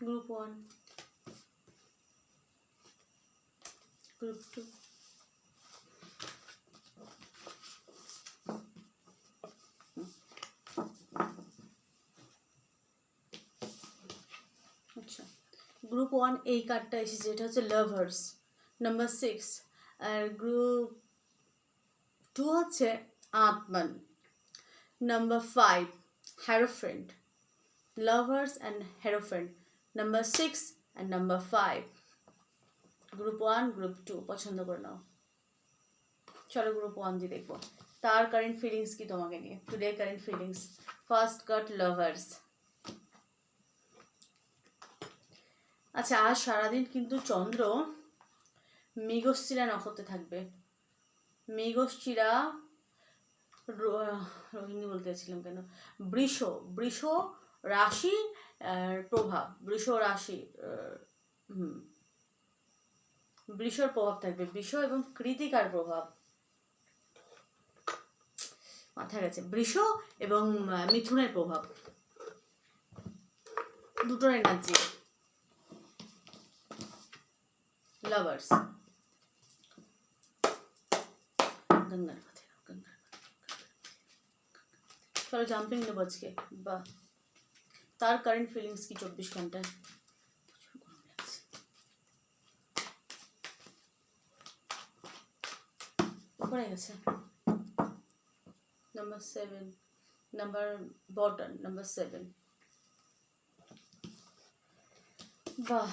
Group one group two আচ্ছা। Group one এই কার্ডটা এসেছে এটা হচ্ছে লাভার্স নাম্বার সিক্স আর গ্রুপ টু হচ্ছে আত্মান। Number five hierophant lovers and hierophant number six and number five group one group two পছন্দ করে নাও। চলো গ্রুপ ওয়ান দিয়ে দেখব। তার কারেন্ট ফিলিংস কি তোমাকে নিয়ে? Today current feelings first cut lovers আচ্ছা আজ সারাদিন কিন্তু চন্দ্র মৃগশিরা নক্ষত্রে থাকবে। মৃগশিরা রোহিণী বলতে চাইছিলাম কেন? বৃষ বৃষ রাশি প্রভাব। বৃষ রাশি হুম। বৃষর প্রভাব থাকবে। বৃষ এবং কৃতিকার প্রভাব। মাথায় গেছে। বৃষ এবং মিথুনের প্রভাব। দুটোর এনার্জি লাভার্স গঙ্গার চলো জাম্পিং নেব আজকে। বাহ। তার কারেন্ট ফিলিংস কি চব্বিশ ঘন্টায়? পড়ে গেছে। নাম্বার সেভেন নাম্বার বটন নাম্বার সেভেন বাহ।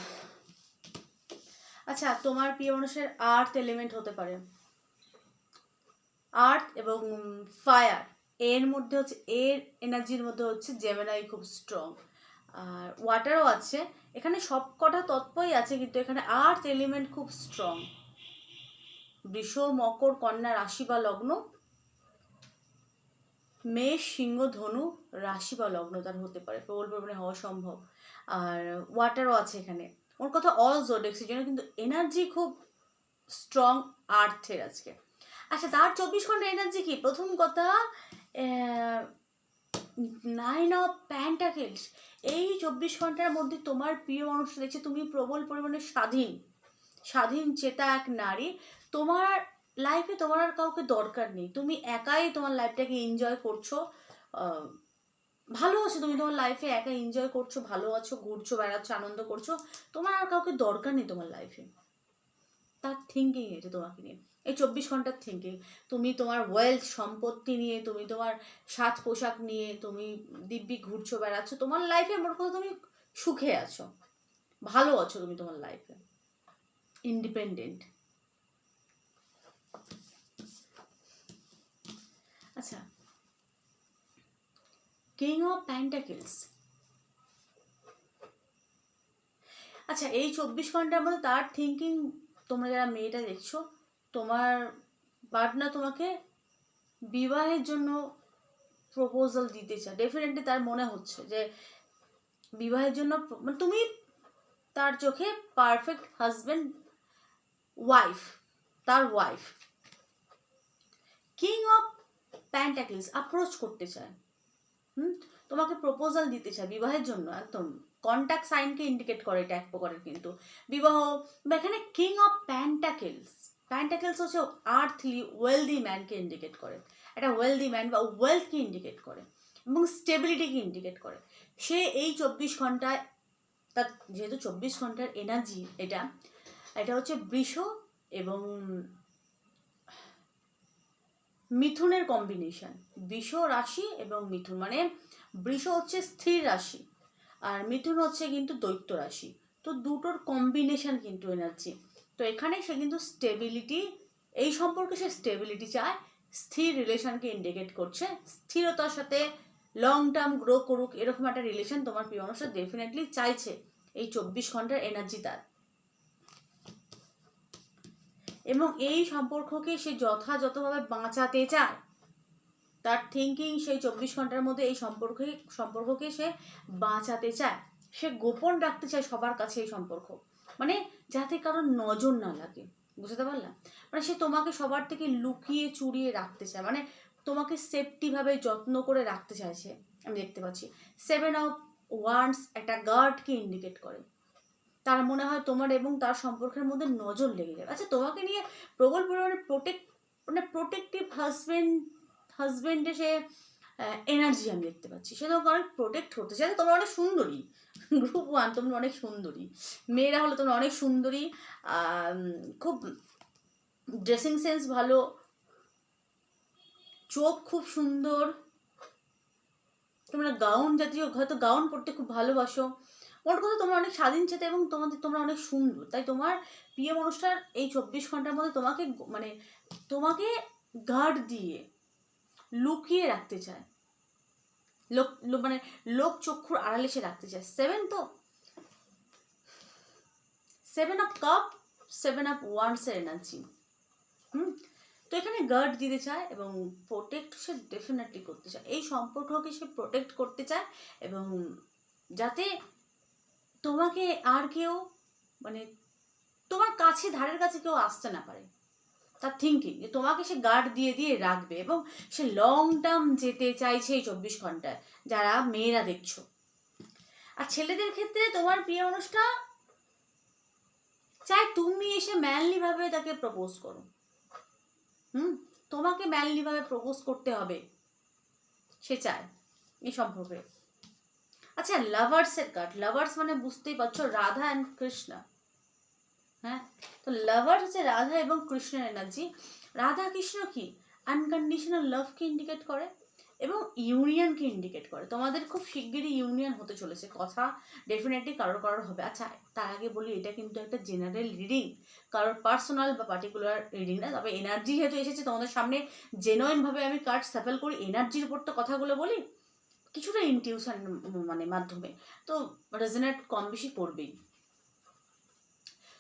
আচ্ছা তোমার প্রিয় মানুষের আর্থ এলিমেন্ট হতে পারে। আর্থ এবং ফায়ার এর মধ্যে হচ্ছে, এর এনার্জির মধ্যে হচ্ছে জেমেনাই খুব স্ট্রং আর ওয়াটারও আছে। এখানে সব কটা তত্ত্বই আছে, কিন্তু এখানে আর্থ এলিমেন্ট খুব স্ট্রং বৃষ, মকর, কন্যা, রাশি বা লগ্ন, মেষ, সিংহ, ধনু, রাশি বা লগ্ন তার হতে পারে, প্রবল পরিমাণে হওয়া সম্ভব। আর ওয়াটারও আছে এখানে। ওর কথা অল জোডেক্সের জন্য, কিন্তু এনার্জি খুব স্ট্রং আর্থের আজকে। আচ্ছা তার চব্বিশ ঘণ্টা এনার্জি কি? প্রথম কথা নাইন অফ প্যান্টাকেলস এই চব্বিশ ঘণ্টার মধ্যে তোমার প্রিয় মানুষটা দেখছে তুমি প্রবল পরিমাণে স্বাধীন স্বাধীন চেতা এক নারী। তোমার লাইফে তোমার আর কাউকে দরকার নেই। তুমি একাই তোমার লাইফটাকে এনজয় করছ। ভালো আছো তুমি তোমার লাইফে একা এনজয় করছ, ভালো আছো, ঘুরছো, বেড়াচ্ছ, আনন্দ করছ। তোমার আর কাউকে দরকার নেই তোমার লাইফে তার থিঙ্কিং এটা তোমাকে নিয়ে। এই চব্বিশ ঘণ্টার থিঙ্কিং তুমি তোমার ওয়েলথ সম্পত্তি নিয়ে, তুমি তোমার সাজ পোশাক নিয়ে, তুমি দিব্যি ঘুরছো, বেড়াচ্ছ, তোমার লাইফে মোট কথা তুমি সুখে আছো। ভালো আছো তুমি তোমার লাইফে ইন্ডিপেন্ডেন্ট আচ্ছা কিং অফ প্যান্টাকেলস আচ্ছা এই চব্বিশ ঘণ্টার মধ্যে তার থিঙ্কিং তোমরা যারা মেয়েটা দেখছ তোমার পার্টনার তোমাকে বিবাহের জন্য প্রপোজাল দিতে চায়। ডেফিনেটলি তার মনে হচ্ছে যে বিবাহের জন্য মানে তুমি তার চোখে পারফেক্ট হাজব্যান্ড ওয়াইফ তার wife king of pentacles approach করতে চায়। হুম? তোমাকে প্রপোজাল দিতে চায় বিবাহের জন্য, একদম। কন্ট্যাক্ট সাইনকে ইন্ডিকেট করে এটা এক প্রকারের কিন্তু। বিবাহ, বা এখানে কিং অফ প্যান্টাকেলস প্যান্টাকেলস হচ্ছে আর্থলি ওয়েলদি ম্যানকে ইন্ডিকেট করে। একটা ওয়েলদি ম্যান বা ওয়েলথকে ইন্ডিকেট করে এবং স্টেবিলিটিকে ইন্ডিকেট করে। সে এই চব্বিশ ঘন্টায় তার যেহেতু চব্বিশ ঘণ্টার এনার্জি এটা এটা হচ্ছে বৃষ এবং মিথুনের কম্বিনেশন বৃষ রাশি এবং মিথুন মানে বৃষ হচ্ছে স্থির রাশি আর মিথুন হচ্ছে কিন্তু দৈত্য রাশি। তো দুটোর কম্বিনেশন কিন্তু এনার্জি তো এখানে সে কিন্তু স্টেবিলিটি এই সম্পর্কে সে স্টেবিলিটি চায়, স্থির রিলেশনকে ইন্ডিকেট করছে, স্থিরতার সাথে লং টার্ম গ্রো করুক, এরকম একটা রিলেশন তোমার প্রিয় মানুষটা ডেফিনেটলি চাইছে, এই চব্বিশ ঘণ্টার এনার্জি তার। এবং এই সম্পর্ককে সে যথাযথভাবে বাঁচাতে চায়, তার থিঙ্কিং সেই চব্বিশ ঘণ্টার মধ্যে এই সম্পর্কে, সম্পর্ককে সে বাঁচাতে চায়। সে গোপন রাখতে চায় সবার কাছে এই সম্পর্ক। মানে যাতে কারোর নজর না লাগে, বুঝতে পারলাম? মানে সে তোমাকে সবার থেকে লুকিয়ে চুরিয়ে রাখতে চায় মানে তোমাকে সেফটিভাবে যত্ন করে রাখতে চাইছে, আমি দেখতে পাচ্ছি। সেভেন অফ ওয়ান্স একটা গার্ডকে ইন্ডিকেট করে। তার মনে হয় তোমার এবং তার সম্পর্কের মধ্যে নজর লেগে যাবে। আচ্ছা তোমাকে নিয়ে প্রবল পরিমাণে প্রোটেক্ট মানে প্রোটেক্টিভ হাজবেন্ড হাজবেন্ডে সে এনার্জি আমি দেখতে পাচ্ছি। সে তোমাকে অনেক প্রোটেক্ট হতে চাই তোমরা অনেক সুন্দরী। গ্রুপ ওয়ান তোমরা অনেক সুন্দরী। মেয়েরা হলো তোমরা অনেক সুন্দরী খুব ড্রেসিং সেন্স ভালো, চোখ খুব সুন্দর। তোমরা গাউন জাতীয়, হয়তো গাউন পরতে খুব ভালোবাসো। মোট কথা তোমরা অনেক স্বাধীন চেতা এবং তোমাদের, তোমরা অনেক সুন্দর। তাই তোমার প্রিয় মানুষটার এই চব্বিশ ঘণ্টার মধ্যে তোমাকে মানে তোমাকে গার্ড দিয়ে লুকিয়ে রাখতে চায়। লোক মানে লোক চক্ষুর আড়ালে সে রাখতে চায়। সেভেন তো seven up cup seven up ওয়ান্সের energy হুম? তো এখানে গার্ড দিতে চায় এবং প্রোটেক্ট সে ডেফিনেটলি করতে চায়। এই সম্পর্ককে সে প্রোটেক্ট করতে চায় এবং যাতে তোমাকে আর কেউ মানে তোমার কাছে, ধারের কাছে কেউ আসতে না পারে। তার থিঙ্কিং যে তোমাকে সে গার্ড দিয়ে দিয়ে রাখবে এবং সে লং টার্ম যেতে চাইছে এই চব্বিশ ঘন্টায়, যারা মেয়েরা দেখছ। আর ছেলেদের ক্ষেত্রে তোমার প্রিয় মানুষটা চাই তুমি এসে ম্যানলি ভাবে তাকে প্রপোজ করো। হুম? তোমাকে ম্যানলি ভাবে প্রপোজ করতে হবে। সে চায় এই সম্পর্কে। আচ্ছা লাভার্সের কার্ড লাভার্স মানে বুঝতেই পারছ, রাধা অ্যান্ড কৃষ্ণা। হ্যাঁ? তো লাভার হচ্ছে রাধা এবং কৃষ্ণের এনার্জি রাধা কৃষ্ণ কি? আনকন্ডিশনাল লাভকে ইন্ডিকেট করে এবং ইউনিয়নকে ইন্ডিকেট করে। তোমাদের খুব শিগগিরই ইউনিয়ন হতে চলেছে। কথা ডেফিনেটলি কারোর কারোর হবে। আচ্ছা তার আগে বলি, এটা কিন্তু একটা জেনারেল রিডিং কারোর পার্সোনাল বা পার্টিকুলার রিডিং না, তবে এনার্জি যেহেতু এসেছে, তোমাদের সামনে জেনুইনভাবে আমি কার্ড স্যাপেল করি এনার্জির উপর তো কথাগুলো বলি, কিছুটা ইনটিউশন মানে মাধ্যমে। তো রেজনেট কম বেশি করবেই।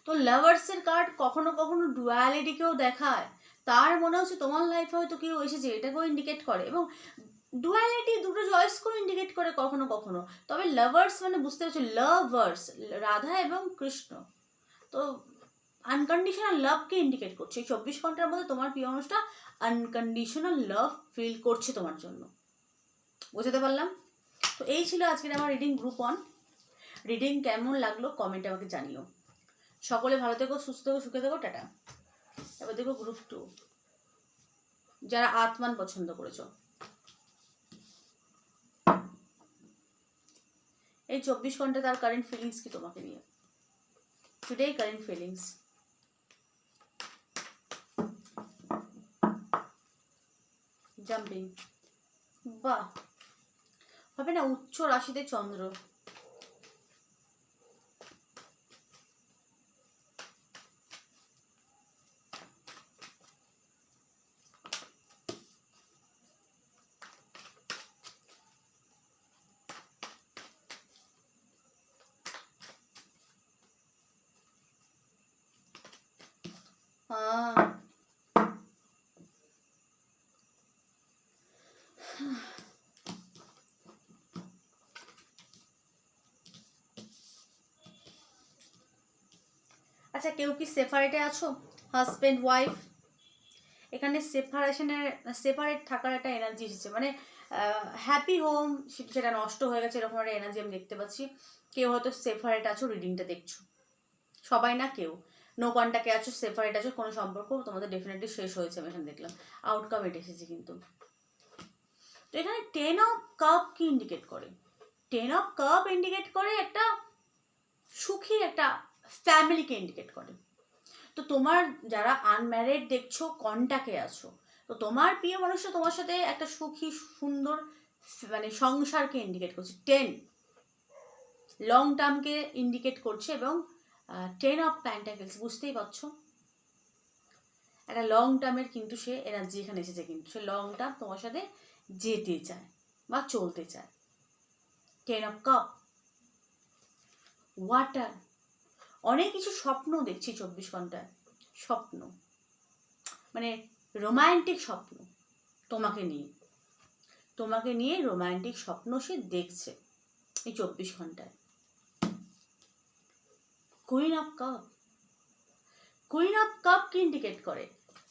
তো লাভার্সের কার্ড কখনো কখনো ডুয়ালিটিকেও দেখায়। তার মনে হচ্ছে তোমার লাইফে হয়তো কেউ এসেছে, এটাকেও ইন্ডিকেট করে এবং ডুয়ালিটি দুটো চয়েসকেও ইন্ডিকেট করে কখনো কখনো। তবে লাভার্স মানে বুঝতে পারছ লাভার্স রাধা এবং কৃষ্ণ। তো আনকন্ডিশনাল লাভকে ইন্ডিকেট করছে। এই চব্বিশ ঘণ্টার মধ্যে তোমার প্রিয় মানুষটা আনকন্ডিশনাল লাভ ফিল করছে তোমার জন্য। বুঝতে পারলাম? তো এই ছিল আজকের আমার রিডিং গ্রুপ ওয়ান রিডিং কেমন লাগল? কমেন্টে আমাকে জানিও। সকলে ভালো থেকো, সুস্থ থেকো, সুখে থেকো, টাটা। এবার দেখো গ্রুপ টু যারা আত্মান পছন্দ করেছ। এই চব্বিশ ঘণ্টা তার কারেন্ট ফিলিংস কি তোমাকে নিয়ে? টুডে কারেন্ট ফিলিংস জাম্পিং বাহ। হবে না, উচ্চ রাশিতে চন্দ্র। আচ্ছা কেউ কি সেপারেটে আছো? হাজব্যান্ড ওয়াইফ এখানে সেপারেশনের সেপারেট থাকার একটা এনার্জি এসেছে। মানে হ্যাপি হোম সেটা নষ্ট হয়ে গেছে, এরকম একটা এনার্জি আমি দেখতে পাচ্ছি। কেউ হয়তো সেপারেট আছো রিডিংটা দেখছ। সবাই না কেউ। নো কন্ট্যাক্টে আছো সেপারেট আছো, কোনো সম্পর্ক তোমাদের ডেফিনেটলি শেষ হয়েছে, আমি এখানে দেখলাম। আউটকাম এটা এসেছে কিন্তু। তো এখানে টেন অফ কাপ কি ইন্ডিকেট করে? টেন অফ কাপ ইন্ডিকেট করে একটা সুখী একটা ফ্যামিলিকে ইন্ডিকেট করে। তো তোমার যারা আনম্যারিড দেখছ, কন্টাকে আছো, তো তোমার প্রিয় মানুষটা তোমার সাথে একটা সুখী, সুন্দর মানে সংসারকে ইন্ডিকেট করছে। টেন লং টার্মকে ইন্ডিকেট করছে এবং টেন অফ প্যান্টাকেলস বুঝতেই পারছ? একটা লং টার্মের কিন্তু সে এনার্জি এখানে এসেছে কিন্তু। সে লং টার্ম তোমার সাথে যেতে চায় বা চলতে চায়। টেন অফ কাপ ওয়াটার অনেক কিছু স্বপ্ন দেখছি চব্বিশ ঘন্টায়। স্বপ্ন। মানে রোমান্টিক স্বপ্ন তোমাকে নিয়ে। তোমাকে নিয়ে রোমান্টিক স্বপ্ন সে দেখছে এই চব্বিশ ঘন্টায়। Queen of cup queen of cup কি ইন্ডিকেট করে।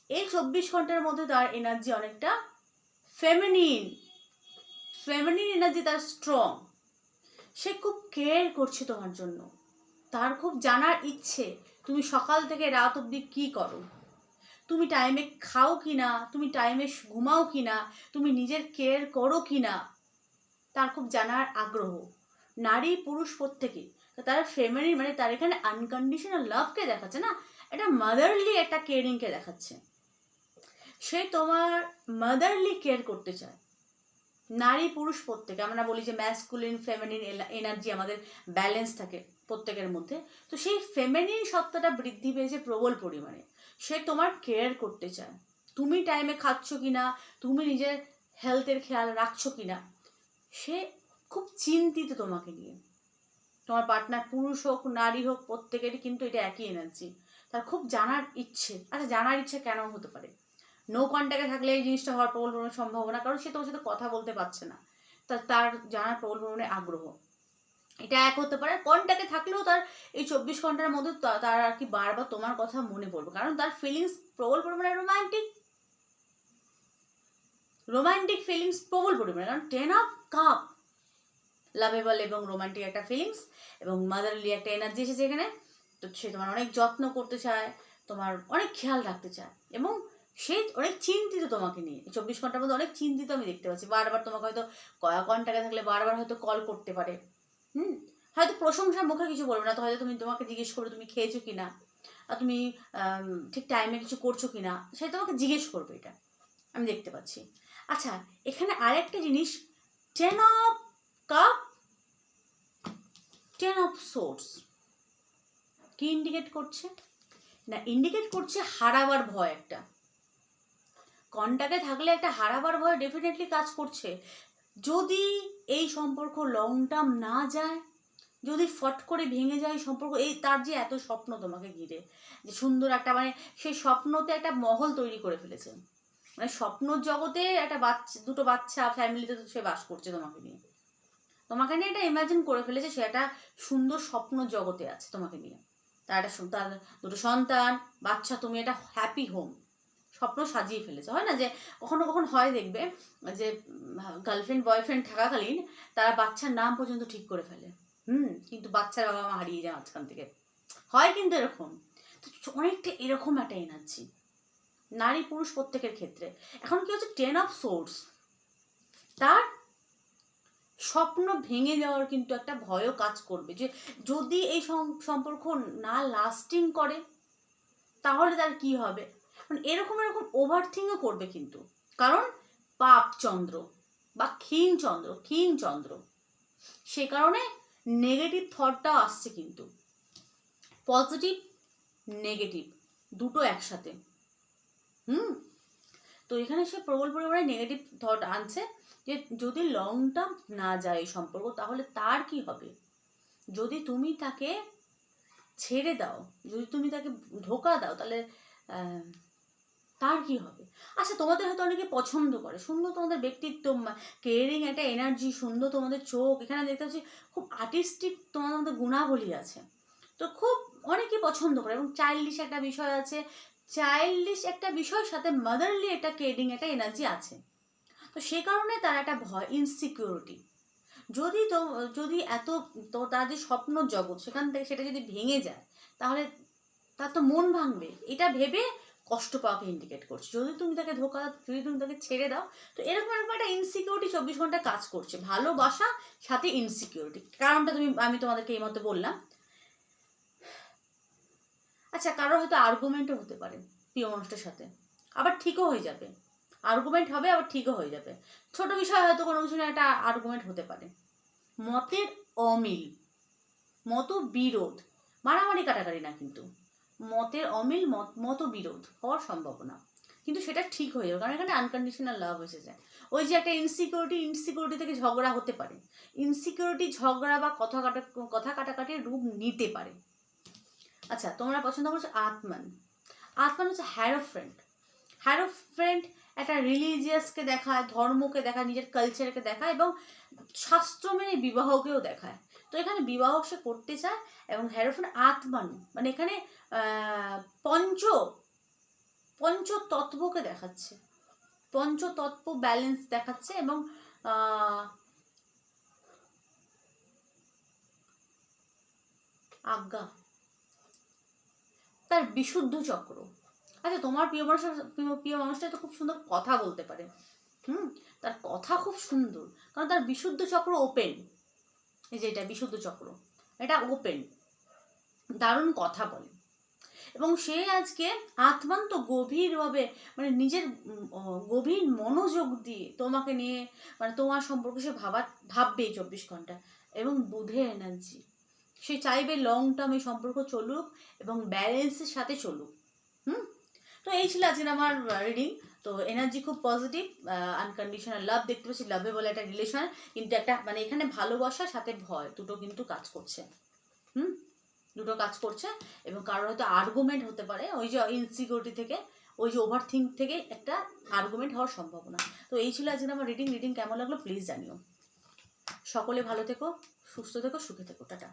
এই চব্বিশ ঘণ্টার মধ্যে তার এনার্জি অনেকটা ফেমিনিন ফেমিনিন এনার্জি তার স্ট্রং সে খুব কেয়ার করছে তোমার জন্য। তার খুব জানার ইচ্ছে, তুমি সকাল থেকে রাত অবধি কী করো? তুমি টাইমে খাও কি না তুমি টাইমে ঘুমাও কি না তুমি নিজের কেয়ার করো কি না তার খুব জানার আগ্রহ। নারী, পুরুষ প্রত্যেকে তার ফেমিনিন মানে তার এখানে আনকন্ডিশনাল লাভকে দেখাচ্ছে না, এটা মাদারলি একটা কেয়ারিংকে দেখাচ্ছে। সে তোমার মাদারলি কেয়ার করতে চায়। নারী পুরুষ প্রত্যেকে, আমরা বলি যে ম্যাসকুলিন ফেমিনিন এনার্জি আমাদের ব্যালেন্স থাকে প্রত্যেকের মধ্যে। তো সেই ফেমিনিন সত্তাটা বৃদ্ধি পেয়েছে প্রবল পরিমাণে। সে তোমার কেয়ার করতে চায়। তুমি টাইমে খাচ্ছ কি না তুমি নিজের হেলথের খেয়াল রাখছো কি না সে খুব চিন্তিত তোমাকে নিয়ে। তোমার পার্টনার পুরুষ হোক, নারী হোক, প্রত্যেকেরই কিন্তু এটা একই এনার্জি তার খুব জানার ইচ্ছে আচ্ছা জানার ইচ্ছে কেন হতে পারে? নো কন্ট্যাক্টে থাকলে এই জিনিসটা হওয়ার প্রবল পরিমাণে সম্ভাবনা, কারণ সে তোমার সাথে কথা বলতে পারছে না। তার তার জানার প্রবল পরিমাণে আগ্রহ। এটা এক হতে পারে। কন্ট্যাক্টে থাকলেও তার এই চব্বিশ ঘণ্টার মধ্যে তা- তার আর কি বারবার তোমার কথা মনে পড়বে। কারণ তার ফিলিংস প্রবল পরিমাণে রোমান্টিক রোমান্টিক ফিলিংস প্রবল পরিমাণে। কারণ টেন অফ কাপ লাভেবল এবং রোমান্টিক একটা ফিলিংস এবং মাদারলি একটা এনার্জি এসেছে এখানে। তো সে তোমার অনেক যত্ন করতে চায়, তোমার অনেক খেয়াল রাখতে চায়। এবং সে অনেক চিন্তিত তোমাকে নিয়ে। চব্বিশ ঘণ্টার মধ্যে অনেক চিন্তিত আমি দেখতে পাচ্ছি। বারবার তোমাকে হয়তো কন্ট্যাক্টে থাকলে বারবার হয়তো কল করতে পারে। হুম? হয়তো প্রশংসার মুখে কিছু বলবে না, তো হয়তো তুমি তোমাকে জিজ্ঞেস করবে, তুমি খেয়েছো কি না তুমি ঠিক টাইমে কিছু করছ কি না সে তোমাকে জিজ্ঞেস করবে এটা। আমি দেখতে পাচ্ছি। আচ্ছা এখানে আরেকটা জিনিস ten of cup ten of source কি ইন্ডিকেট করছে? না ইন্ডিকেট করছে হারাবার ভয় একটা। কন্টাক্টে থাকলে একটা হারাবার ভয় ডেফিনেটলি কাজ করছে। যদি এই সম্পর্ক লং টার্ম না যায়, যদি ফট করে ভেঙে যায় সম্পর্ক, এই তার যে এত স্বপ্ন তোমাকে ঘিরে, যে সুন্দর একটা মানে সেই স্বপ্নতে একটা মহল তৈরি করে ফেলেছে। মানে স্বপ্নর জগতে একটা বাচ্চা দুটো বাচ্চা ফ্যামিলিতে তো সে বাস করছে তোমাকে নিয়ে। তোমাকে নিয়ে এটা ইমাজিন করে ফেলেছে সে একটা সুন্দর স্বপ্ন জগতে আছে তোমাকে নিয়ে। তার একটা তার দুটো সন্তান, বাচ্চা, তুমি একটা হ্যাপি হোম স্বপ্ন সাজিয়ে ফেলেছে। হয় না যে কখনো কখনো হয় দেখবে যে গার্লফ্রেন্ড বয়ফ্রেন্ড থাকাকালীন তারা বাচ্চার নাম পর্যন্ত ঠিক করে ফেলে। হুম, কিন্তু বাচ্চার বাবা মা হারিয়ে যায় মাঝখান থেকে। হয় কিন্তু এরকম। তো অনেকটা এরকম একটা এনার্জি নারী পুরুষ প্রত্যেকের ক্ষেত্রে। এখন কি হচ্ছে? টেন অফ সোর্স তার স্বপ্ন ভেঙে যাওয়ার কিন্তু একটা ভয়ও কাজ করবে যে, যদি এই সম- সম্পর্ক না লাস্টিং করে, তাহলে তার কি হবে? মানে এরকম এরকম ওভার থিংও করবে কিন্তু। কারণ পাপ চন্দ্র বা ক্ষীণ চন্দ্র ক্ষীণ চন্দ্র, সে কারণে নেগেটিভ থটটাও আসছে কিন্তু। পজিটিভ নেগেটিভ দুটো একসাথে। হুম? তো এখানে সে প্রবল পরিমাণে নেগেটিভ থট আনছে যে, যদি লং টার্ম না যায় সম্পর্ক, তাহলে তার কি হবে? যদি তুমি তাকে ছেড়ে দাও, যদি তুমি তাকে ধোকা দাও, তাহলে তার কি হবে? আচ্ছা তোমাদের হয়তো অনেকে পছন্দ করে। সুন্দর তোমাদের ব্যক্তিত্ব কেয়ারিং একটা এনার্জি সুন্দর তোমাদের চোখ। এখানে দেখতে পাচ্ছি খুব আর্টিস্টিক তোমাদের মধ্যে গুণাবলী আছে। তো খুব অনেকে পছন্দ করে এবং চাইল্ডিশ একটা বিষয় আছে। চাইল্ডিশ একটা বিষয়ের সাথে মাদারলি একটা কেয়ারিং একটা এনার্জি আছে। তো সে কারণে তার একটা ভয় ইনসিকিউরিটি যদি তো, যদি এত তো তার যে স্বপ্ন জগৎ সেখান থেকে সেটা যদি ভেঙে যায়, তাহলে তার তো মন ভাঙবে। এটা ভেবে কষ্ট পাওয়াকে ইন্ডিকেট করছে। যদি তুমি তাকে ধোকা, যদি তুমি তাকে ছেড়ে দাও, তো এরকম এরকম একটা ইনসিকিউরিটি চব্বিশ ঘণ্টা কাজ করছে। ভালোবাসা, সাথে ইনসিকিউরিটি কারণটা তুমি, আমি তোমাদেরকে এই মতো বললাম। আচ্ছা কারও হয়তো আর্গুমেন্টও হতে পারে প্রিয় মানুষটার সাথে। আবার ঠিকও হয়ে যাবে। আর্গুমেন্ট হবে, আবার ঠিকও হয়ে যাবে। ছোট বিষয় হয়তো কোনো কিছু না একটা আর্গুমেন্ট হতে পারে। মতের অমিল মত বিরোধ মারামারি কাটাকাটি না কিন্তু। মতের অমিল মত মত বিরোধ হওয়ার সম্ভাবনা। কিন্তু সেটা ঠিক হয়ে যাবে, কারণ এখানে আনকন্ডিশনাল লাভ এসেছে ওই যে একটা ইনসিকিউরিটি ইনসিকিউরিটি থেকে ঝগড়া হতে পারে। ইনসিকিউরিটি ঝগড়া বা কথা কাটা, কথা কাটাকাটির রূপ নিতে পারে। আচ্ছা তোমরা পছন্দ করছ আত্মান। আত্মান হচ্ছে হ্যারো ফ্রেন্ড হ্যারো ফ্রেন্ড একটা রিলিজিয়াসকে দেখায়, ধর্মকে দেখায়, নিজের কালচারকে দেখায় এবং শাস্ত্র মেনে বিবাহকেও দেখায়। তো এখানে বিবাহ সে করতে চায় এবং হ্যারোফ্রেন্ড আত্মান। মানে এখানে পঞ্চ, পঞ্চতত্ত্বকে দেখাচ্ছে। পঞ্চতত্ত্ব ব্যালেন্স দেখাচ্ছে এবং আজ্ঞা, তার বিশুদ্ধ চক্র। আচ্ছা তোমার প্রিয় মানুষ, প্রিয় প্রিয় মানুষটা তো খুব সুন্দর কথা বলতে পারে। হুম? তার কথা খুব সুন্দর। কারণ তার বিশুদ্ধ চক্র ওপেন এই যে এটা, বিশুদ্ধ চক্র। এটা ওপেন দারুণ কথা বলে। এবং সে আজকে আত্মান্ত গভীরভাবে মানে নিজের গভীর মনোযোগ দিয়ে তোমাকে নিয়ে মানে তোমার সম্পর্কে সে ভাবার ভাববে চব্বিশ ঘণ্টা এবং বুধের এনার্জি সে চাইবে লং টার্ম এই সম্পর্ক চলুক এবং ব্যালেন্সের সাথে চলুক। হুম? তো এই ছিল আজকে আমার রিডিং তো এনার্জি খুব পজিটিভ আনকন্ডিশনাল লাভ দেখতে পাচ্ছি লাভে বলে একটা রিলেশন কিন্তু একটা মানে এখানে ভালোবাসার সাথে ভয়, দুটো কিন্তু কাজ করছে। হুম? দুটো কাজ করছে এবং কারোর হয়তো আর্গুমেন্ট হতে পারে, ওই যে ইনসিকিউরিটি থেকে, ওই যে ওভার থিঙ্ক থেকে একটা আর্গুমেন্ট হওয়ার সম্ভাবনা। তো এই ছিল আজকে আমার রিডিং রিডিং কেমন লাগল প্লিজ জানিও। সকলে ভালো থেকো, সুস্থ থেকো, সুখে থেকো, টাটা।